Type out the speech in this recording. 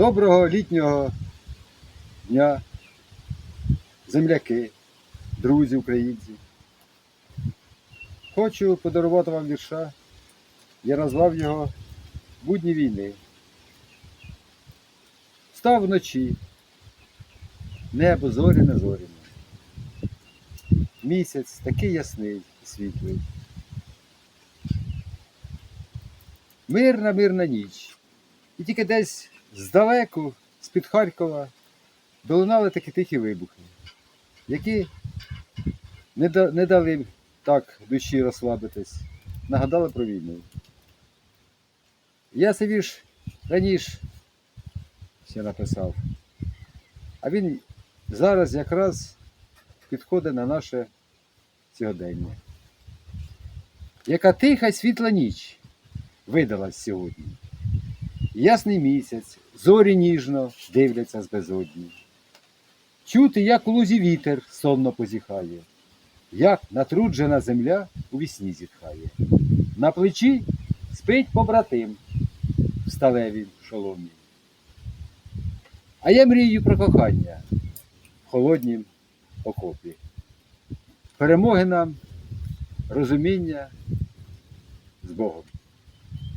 Доброго літнього дня, земляки, друзі українці. Хочу подарувати вам вірша. Я назвав його Будні війни. Став вночі, небо зоряне зоряне. Місяць такий ясний і світлий. Мирна, мирна ніч. І тільки десь здалеку, з-під Харкова, долунали такі тихі вибухи, які не, да- не дали так душі розслабитись, нагадали про війну. Я цей вірш раніше ще написав, а він зараз якраз підходить на наше сьогодення. Яка тиха світла ніч видалась сьогодні. Ясний місяць, зорі ніжно дивляться з безодні. Чути, як у лузі вітер сонно позіхає, як натруджена земля у вісні зітхає. На плечі спить побратим в сталевім шоломі. А я мрію про кохання в холоднім окопі. Перемоги нам, розуміння з Богом.